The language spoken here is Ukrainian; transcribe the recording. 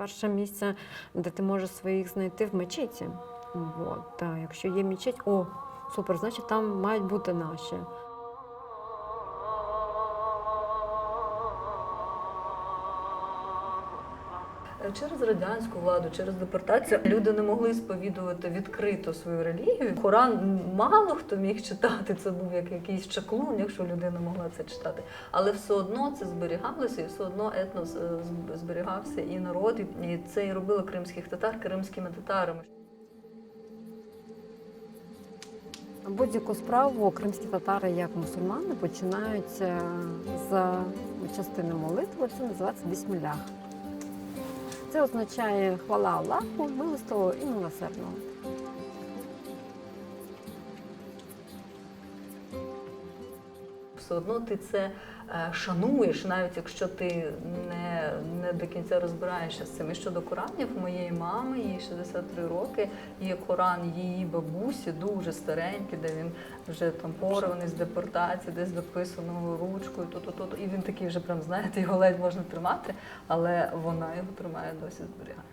перше місце, де ти можеш своїх знайти в мечеті. От, та, якщо є мечеть, о, супер, значить там мають бути наші. Через радянську владу, через депортацію люди не могли сповідувати відкрито свою релігію. Коран мало хто міг читати. Це був як якийсь чаклун, якщо людина могла це читати. Але все одно це зберігалося, і все одно етнос е, зберігався і народ, і- це і робили кримських татар кримськими татарами. Будь-яку справу кримські татари, як мусульмани, починають е, з частини молитви, це називається бісмілях. Це означає хвала Аллаху, милостивого і милосердного. Все одно ти це е, шануєш, навіть якщо ти не, не до кінця розбираєшся з цим. І щодо Коранів, моєї мами, їй 63 роки, є Коран її бабусі, дуже старенький, де він вже там порваний з депортації, десь дописано ручкою, то-то, то І він такий вже прям, знаєте, його ледь можна тримати, але вона його тримає досі зберігає.